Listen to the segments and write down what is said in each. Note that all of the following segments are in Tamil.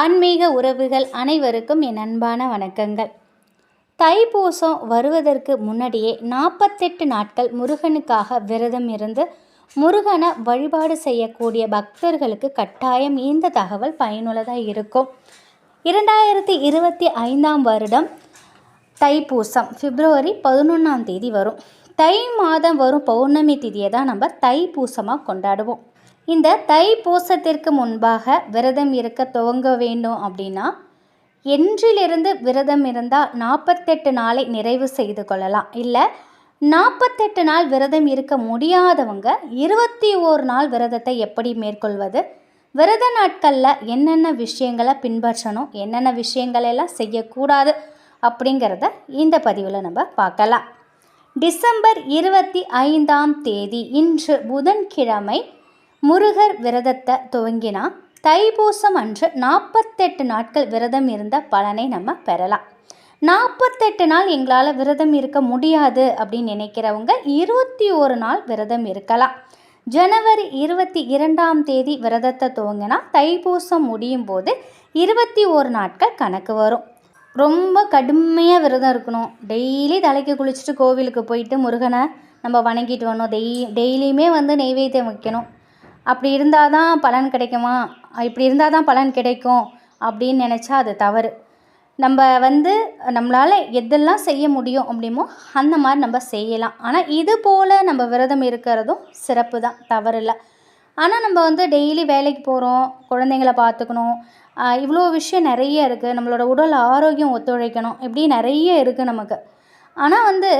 ஆன்மீக உறவுகள் அனைவருக்கும் என் அன்பான வணக்கங்கள். தைப்பூசம் வருவதற்கு முன்னாடியே நாற்பத்தெட்டு நாட்கள் முருகனுக்காக விரதம் இருந்து முருகனை வழிபாடு செய்யக்கூடிய பக்தர்களுக்கு கட்டாயம் இந்த தகவல் பயனுள்ளதாக இருக்கும். இரண்டாயிரத்தி இருபத்தி ஐந்தாம் வருடம் தைப்பூசம் பிப்ரவரி பதினொன்றாம் தேதி வரும். தை மாதம் வரும் பௌர்ணமி திதியை தான் நம்ம தைப்பூசமாக கொண்டாடுவோம். இந்த தை பூசத்திற்கு முன்பாக விரதம் இருக்க துவங்க வேண்டும் அப்படின்னா என்றிலிருந்து விரதம் இருந்தால் நாற்பத்தெட்டு நாளை நிறைவு செய்து கொள்ளலாம். இல்லை நாற்பத்தெட்டு நாள் விரதம் இருக்க முடியாதவங்க இருபத்தி ஓரு நாள் விரதத்தை எப்படி மேற்கொள்வது? விரத நாட்களில் என்னென்ன விஷயங்களை பின்பற்றணும்? என்னென்ன விஷயங்களெல்லாம் செய்யக்கூடாது? அப்படிங்கிறத இந்த பதிவில் நம்ம பார்க்கலாம். டிசம்பர் இருபத்தி ஐந்தாம் தேதி இன்று புதன்கிழமை முருகர் விரதத்தை துவங்கினா தைப்பூசம் அன்று நாற்பத்தெட்டு நாட்கள் விரதம் இருந்த பலனை நம்ம பெறலாம். நாற்பத்தெட்டு நாள் எங்களால் விரதம் இருக்க முடியாது அப்படின்னு நினைக்கிறவங்க இருபத்தி ஒரு நாள் விரதம் இருக்கலாம். ஜனவரி இருபத்தி இரண்டாம் தேதி விரதத்தை துவங்கினா தைப்பூசம் முடியும் போது இருபத்தி ஒரு நாட்கள் கணக்கு வரும். ரொம்ப கடுமையாக விரதம் இருக்கணும். டெய்லி தலைக்கு குளிச்சுட்டு கோவிலுக்கு போயிட்டு முருகனை நம்ம வணங்கிட்டு வரணும். டெய் டெய்லியுமே வந்து நெய்வேத்தியம் வைக்கணும். அப்படி இருந்தால் தான் பலன் கிடைக்குமா? இப்படி இருந்தால் தான் பலன் கிடைக்கும் அப்படின்னு நினச்சா அது தவறு. நம்ம வந்து நம்மளால் எதெல்லாம் செய்ய முடியும் அப்படிமோ அந்த மாதிரி நம்ம செய்யலாம். ஆனால் இது போல் நம்ம விரதம் இருக்கிறதும் சிறப்பு தான் தவறு இல்லை. ஆனால் நம்ம வந்து டெய்லி வேலைக்கு போகிறோம் குழந்தைங்கள பார்த்துக்கணும். இவ்வளோ விஷயம் நிறைய இருக்குது நம்மளோட உடல் ஆரோக்கியம் ஒத்துழைக்கணும். இப்படி நிறைய இருக்குது நமக்கு. ஆனால் வந்து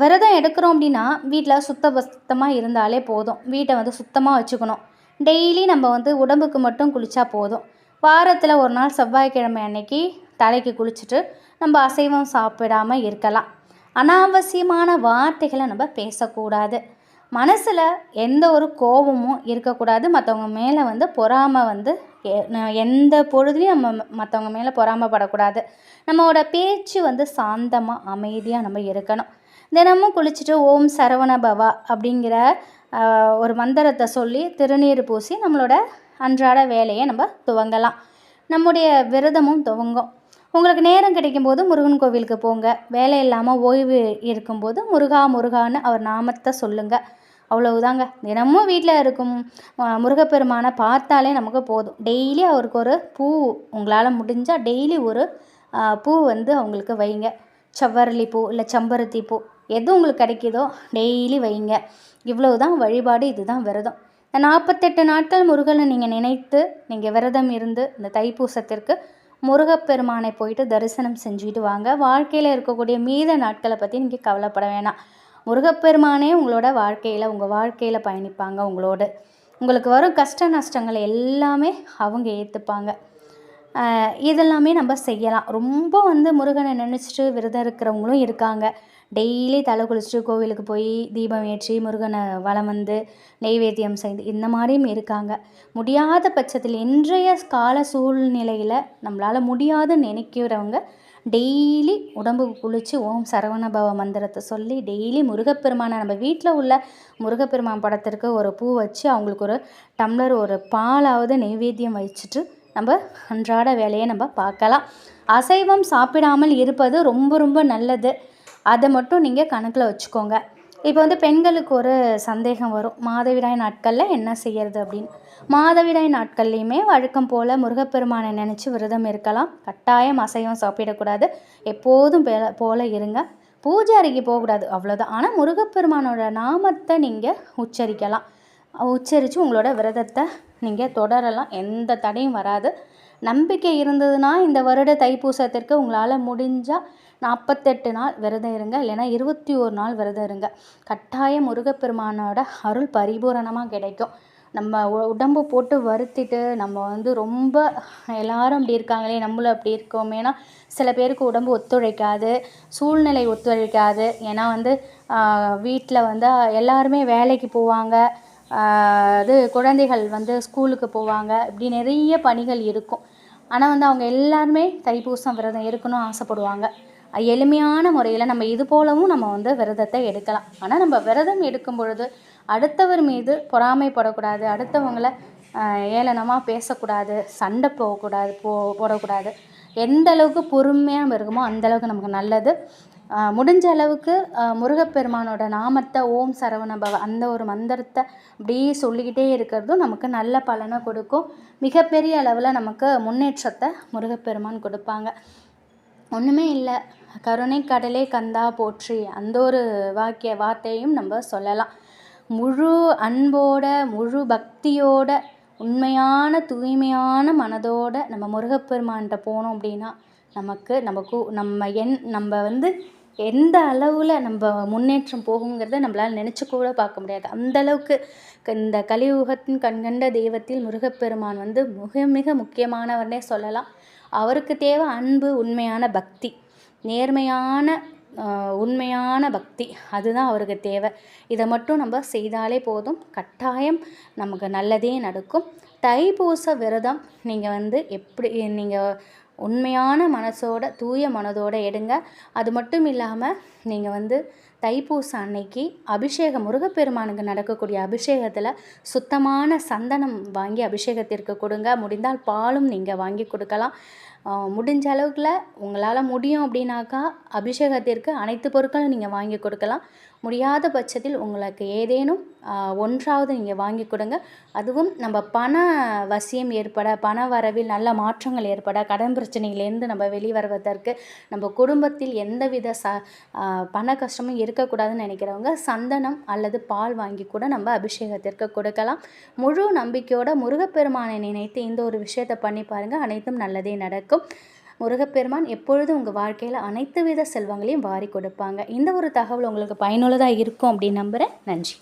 விரதம் எடுக்கிறோம் அப்படின்னா வீட்டில் சுத்த பத்தமாக இருந்தாலே போதும். வீட்டை வந்து சுத்தமாக வச்சுக்கணும். டெய்லி நம்ம வந்து உடம்புக்கு மட்டும் குளித்தா போதும். வாரத்தில் ஒரு நாள் செவ்வாய்க்கிழமை அன்னைக்கு தலைக்கு குளிச்சுட்டு நம்ம அசைவம் சாப்பிடாமல் இருக்கலாம். அனாவசியமான வார்த்தைகளை நம்ம பேசக்கூடாது. மனசில் எந்த ஒரு கோபமும் இருக்கக்கூடாது. மற்றவங்க மேலே வந்து பொறாமல் வந்து எந்த பொழுதுலையும் நம்ம மற்றவங்க மேலே பொறாமப்படக்கூடாது. நம்மளோட பேச்சு வந்து சாந்தமாக அமைதியாக நம்ம இருக்கணும். தினமும் குளிச்சுட்டு ஓம் சரவண பவா அப்படிங்கிற ஒரு மந்திரத்தை சொல்லி திருநீர் பூசி நம்மளோட அன்றாட வேலையை நம்ம துவங்கலாம். நம்முடைய விரதமும் துவங்கும். உங்களுக்கு நேரம் கிடைக்கும்போது முருகன் கோவிலுக்கு போங்க. வேலை இல்லாமல் ஓய்வு இருக்கும்போது முருகா முருகான்னு அவர் நாமத்தை சொல்லுங்கள் அவ்வளவுதாங்க. தினமும் வீட்டில் இருக்கும் முருகப்பெருமானை பார்த்தாலே நமக்கு போதும். டெய்லி அவருக்கு ஒரு பூ உங்களால் முடிஞ்சால் டெய்லி ஒரு பூ வந்து அவங்களுக்கு வைங்க. செவ்வரளி பூ இல்லை செம்பருத்தி பூ. எது உங்களுக்கு கிடைக்குதோ டெய்லி வைங்க. இவ்வளவு தான் வழிபாடு இதுதான் விரதம். இந்த நாற்பத்தெட்டு நாட்கள் முருகனை நீங்கள் நினைத்து நீங்கள் விரதம் இருந்து இந்த தைப்பூசத்திற்கு முருகப்பெருமானை போயிட்டு தரிசனம் செஞ்சுட்டு வாங்க. வாழ்க்கையில் இருக்கக்கூடிய மீத நாட்களை பற்றி நீங்கள் கவலைப்பட வேணாம். முருகப்பெருமானே உங்களோட வாழ்க்கையில் உங்கள் வாழ்க்கையில் பயணிப்பாங்க உங்களோடு. உங்களுக்கு வரும் கஷ்ட நஷ்டங்களை எல்லாமே அவங்க ஏற்றுப்பாங்க இதெல்லாமே நம்ம செய்யலாம். ரொம்ப வந்து முருகனை நினச்சிட்டு விரதம் இருக்கிறவங்களும் இருக்காங்க. டெய்லி தலை குளிச்சுட்டு கோவிலுக்கு போய் தீபம் ஏற்றி முருகனை வளம் வந்து நெய்வேத்தியம் செய்து இந்த மாதிரியும் இருக்காங்க. முடியாத பட்சத்தில் இன்றைய கால சூழ்நிலையில் நம்மளால் முடியாதுன்னு நினைக்கிறவங்க டெய்லி உடம்புக்கு குளித்து ஓம் சரவணபவ மந்திரத்தை சொல்லி டெய்லி முருகப்பெருமானை நம்ம வீட்டில் உள்ள முருகப்பெருமான் படத்திற்கு ஒரு பூ வச்சு அவங்களுக்கு ஒரு டம்ளர் ஒரு பாலாவது நெய்வேத்தியம் வச்சுட்டு நம்ம அன்றாட வேலையை நம்ம பார்க்கலாம். அசைவம் சாப்பிடாமல் இருப்பது ரொம்ப ரொம்ப நல்லது. அதை மட்டும் நீங்கள் கணக்கில் வச்சுக்கோங்க. இப்போ வந்து பெண்களுக்கு ஒரு சந்தேகம் வரும். மாதவிடாய் நாட்களில் என்ன செய்யறது அப்படின்னு. மாதவிடாய் நாட்கள்லையுமே வழக்கம் போல் முருகப்பெருமானை நினச்சி விரதம் இருக்கலாம். கட்டாயம் அசைவம் சாப்பிடக்கூடாது. எப்போதும் போல் இருங்க. பூஜை அறைக்கு போகக்கூடாது. அவ்வளோதான் ஆனால் முருகப்பெருமானோட நாமத்தை நீங்கள் உச்சரிக்கலாம். உச்சரித்து உங்களோட விரதத்தை நீங்கள் தொடரலாம். எந்த தடையும் வராது. நம்பிக்கை இருந்ததுன்னா இந்த வருட தைப்பூசத்திற்கு உங்களால் முடிஞ்சால் நாற்பத்தெட்டு நாள் விரதம் இருங்க. இல்லைன்னா இருபத்தி ஒரு நாள் விரதம் இருங்க. கட்டாயம் முருகப்பெருமானோட அருள் பரிபூரணமாக கிடைக்கும். நம்ம உடம்பு போட்டு வருத்திட்டு நம்ம வந்து ரொம்ப எல்லாரும் அப்படி இருக்காங்களே நம்மளும் அப்படி இருக்கோமேனா சில பேருக்கு உடம்பு ஒத்துழைக்காது சூழ்நிலை ஒத்துழைக்காது. ஏன்னா வந்து வீட்டில் வந்து எல்லாருமே வேலைக்கு போவாங்க. இது குழந்தைகள் வந்து ஸ்கூலுக்கு போவாங்க. இப்படி நிறைய பணிகள் இருக்கும். ஆனால் வந்து அவங்க எல்லாருமே தைப்பூசம் விரதம் இருக்கணும் ஆசைப்படுவாங்க. எளிமையான முறையில் நம்ம இது போலவும் நம்ம வந்து விரதத்தை எடுக்கலாம். ஆனால் நம்ம விரதம் எடுக்கும் பொழுது அடுத்தவர் மீது பொறாமைப்படக்கூடாது. அடுத்தவங்களை ஏளனமாக பேசக்கூடாது. சண்டை போகக்கூடாது போ போடக்கூடாது. எந்த அளவுக்கு பொறுமையாக நம்ம இருக்குமோ அந்தளவுக்கு நமக்கு நல்லது. முடிஞ்ச அளவுக்கு முருகப்பெருமானோட நாமத்தை ஓம் சரவணபவ அந்த ஒரு மந்திரத்தை அப்படியே சொல்லிக்கிட்டே இருக்கிறதும் நமக்கு நல்ல பலனை கொடுக்கும். மிகப்பெரிய அளவில் நமக்கு முன்னேற்றத்தை முருகப்பெருமான் கொடுப்பாங்க. ஒன்றுமே இல்லை. கருணை கடலே கந்தா போற்றி அந்த ஒரு வாக்கிய வார்த்தையும் நம்ம சொல்லலாம். முழு அன்போட முழு பக்தியோட உண்மையான தூய்மையான மனதோட நம்ம முருகப்பெருமான்கிட்ட போனோம் அப்படின்னா நமக்கு நமக்கு நம்ம என் நம்ம வந்து எந்த அளவில் நம்ம முன்னேற்றம் போகுங்கிறத நம்மளால் நினச்சி கூட பார்க்க முடியாது. அந்த அளவுக்கு க- இந்த கலியுகத்தின் கண்கண்ட தெய்வத்தில் முருகப்பெருமான் வந்து மிக மிக முக்கியமானவர்னே சொல்லலாம். அவருக்கு தேவை அன்பு உண்மையான பக்தி. நேர்மையான உண்மையான பக்தி. அதுதான் அவருக்கு தேவை. இதை மட்டும் நம்ம செய்தாலே போதும். கட்டாயம் நமக்கு நல்லதே நடக்கும். தைப்பூச விரதம் நீங்கள் வந்து எப்படி நீங்கள் உண்மையான மனசோட தூய மனதோட எடுங்க. அது மட்டும் இல்லாமல் நீங்கள் வந்து தைப்பூசம் அன்னைக்கு அபிஷேகம் முருகப்பெருமானுக்கு நடக்கக்கூடிய அபிஷேகத்தில் சுத்தமான சந்தனம் வாங்கி அபிஷேகத்திற்கு கொடுங்க. முடிந்தால் பாலும் நீங்கள் வாங்கி கொடுக்கலாம். முடிஞ்ச அளவுக்குல உங்களால் முடியும் அப்படின்னாக்கா அபிஷேகத்திற்கு அனைத்து பொருட்களும் நீங்கள் வாங்கி கொடுக்கலாம். முடியாத பட்சத்தில் உங்களுக்கு ஏதேனும் ஒன்றாவது நீங்கள் வாங்கி கொடுங்க. அதுவும் நம்ம பண வசியம் ஏற்பட பண வரவில் நல்ல மாற்றங்கள் ஏற்பட கடன் பிரச்சனையிலேருந்து நம்ம வெளிவருவதற்கு நம்ம குடும்பத்தில் எந்தவித ச பண கஷ்டமும் இருக்கக்கூடாதுன்னு நினைக்கிறவங்க சந்தனம் அல்லது பால் வாங்கி கூட நம்ம அபிஷேகத்திற்கு கொடுக்கலாம். முழு நம்பிக்கையோட முருகப்பெருமானை நினைத்து இந்த ஒரு விஷயத்தை பண்ணி பாருங்கள் அனைத்தும் நல்லதே நடக்கும். முருகப்பெருமான் எப்பொழுதும் உங்கள் வாழ்க்கையில் அனைத்து வித செல்வங்களையும் வாரி கொடுப்பாங்க. இந்த ஒரு தகவல் உங்களுக்கு பயனுள்ளதாக இருக்கும் அப்படின்னு நம்புகிறேன் நன்றி.